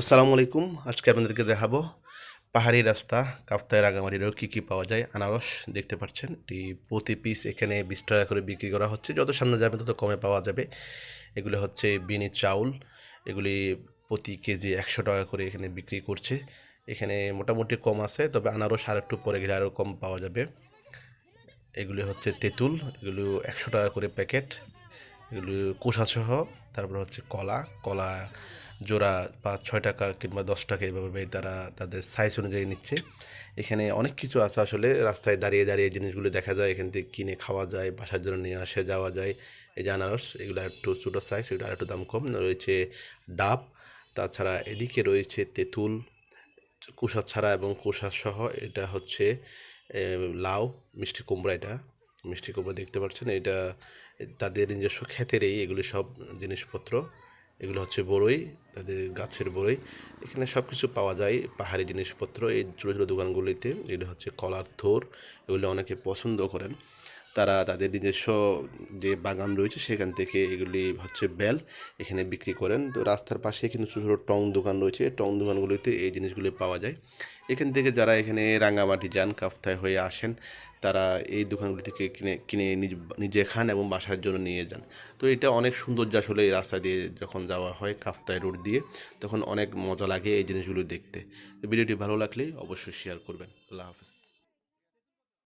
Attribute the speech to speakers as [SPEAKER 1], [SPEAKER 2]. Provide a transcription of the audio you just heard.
[SPEAKER 1] আসসালামু আলাইকুম। আজকে আপনাদেরকে দেখাবো পাহাড়ি রাস্তা কাপ্তায় রাঙামাটিরও কী কী পাওয়া যায়। আনারস দেখতে পাচ্ছেন, এটি প্রতি পিস এখানে বিশ টাকা করে বিক্রি করা হচ্ছে। যত সামনে যাবে, তত কমে পাওয়া যাবে। এগুলো হচ্ছে বিনি চাউল। এগুলি প্রতি কেজি একশো টাকা করে এখানে বিক্রি করছে। এখানে মোটামুটি কম আছে, তবে আনারস আর একটু পরে গেলে আরও কম পাওয়া যাবে। এগুলি হচ্ছে তেঁতুল, এগুলো একশো টাকা করে প্যাকেট। এগুলো কোষাসহ তারপর হচ্ছে কলা। কলা জোড়া পাঁচ ছয় টাকা কিংবা দশ টাকা এইভাবে তারা তাদের সাইজ অনুযায়ী নিচ্ছে। এখানে অনেক কিছু আছে আসলে, রাস্তায় দাঁড়িয়ে দাঁড়িয়ে জিনিসগুলো দেখা যায়। এখান থেকে কিনে খাওয়া যায়, বাসার জন্য নিয়ে আসে, যাওয়া যায়। এই যে আনারস, এগুলো একটু ছোটো সাইজ এগুলো একটু দাম কম। রয়েছে ডাব, তাছাড়া এদিকে রয়েছে তেঁতুল কুষা ছাড়া এবং কুষা সহ। এটা হচ্ছে লাউ, মিষ্টি কুমড়া এটা। মিষ্টি কুমড়া দেখতে পাচ্ছেন, এটা তাদের নিজস্ব ক্ষেতেরই এগুলি সব জিনিসপত্র। এগুলো হচ্ছে বড়ই তাদের গাছের বড়ই এখানে সব কিছু পাওয়া যায়, পাহাড়ি জিনিসপত্র, এই ছোটো ছোটো দোকানগুলিতে। এগুলো হচ্ছে কলার থোর, এগুলো অনেকে পছন্দ করেন। তারা তাদের নিজস্ব যে বাগান রয়েছে, সেখান থেকে এগুলি হচ্ছে বেল এখানে বিক্রি করেন। তো রাস্তার পাশে কিন্তু ছোটো ছোটো টং দোকান রয়েছে। টং দোকানগুলিতে এই জিনিসগুলি পাওয়া যায়। এখান থেকে যারা এখানে রাঙামাটি যান কাফতায় হয়ে আসেন, তারা এই দোকানগুলি থেকে কিনে কিনে নিজ- খান এবং বাসার জন্য নিয়ে যান। তো এটা অনেক সৌন্দর্য আসলে এই রাস্তা দিয়ে যখন যাওয়া হয় কাফতায় রোড দিয়ে, তখন অনেক মজা লাগে এই জিনিসগুলো দেখতে। ভিডিওটি ভালো লাগলে অবশ্যই শেয়ার করবেন। আল্লাহ হাফেজ।